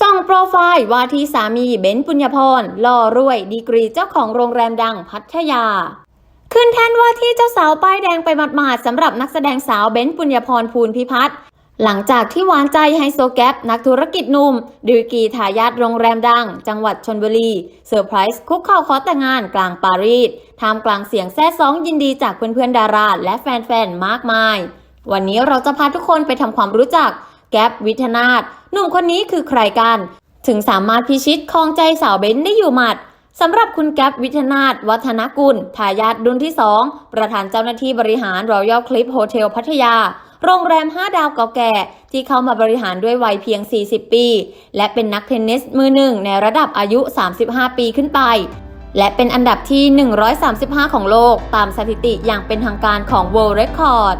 ส่องโปรไฟล์ว่าที่สามีเบน์ปุญญพรล่อรวย ดีกรีเจ้าของโรงแรมดังพัทยา ขึ้นแท่นว่าที่เจ้าสาวป้ายแดงไปหมาดๆสำหรับนักแสดงสาวเบน์ปุญญพรภูลพิพัฒน์หลังจากที่หวานใจไฮโซแก๊ปนักธุรกิจหนุ่มดิวกีทายาทโรงแรมดัง จังหวัดชนบุรีเซอร์ไพรส์คุกเข่าขอแต่งงานกลางปารีสท่ามกลางเสียงแซ่ซ้องยินดีจากเพื่อนๆดาราและแฟนๆมากมาย วันนี้เราจะพาทุกคนไปทำความรู้จัก แก๊ปวิทนาถหนุ่มคนนี้คือใครกัน ถึงสามารถพิชิตครองใจสาวเบนได้อยู่หมัดสำหรับคุณแก๊ปวิทนาถวัฒนกุลทายาทรุ่นที่ 2 ประธานเจ้าหน้าที่บริหาร Royal Clip Hotel พัทยา โรงแรม 5 ดาวเก่าแก่ ที่เข้ามาบริหารด้วยวัยเพียง 40 ปี และเป็นนักเทนนิสมือหนึ่งในระดับอายุ 35 ปีขึ้นไป และเป็นอันดับที่ 135 ของโลกตามสถิติอย่างเป็นทางการของ World Record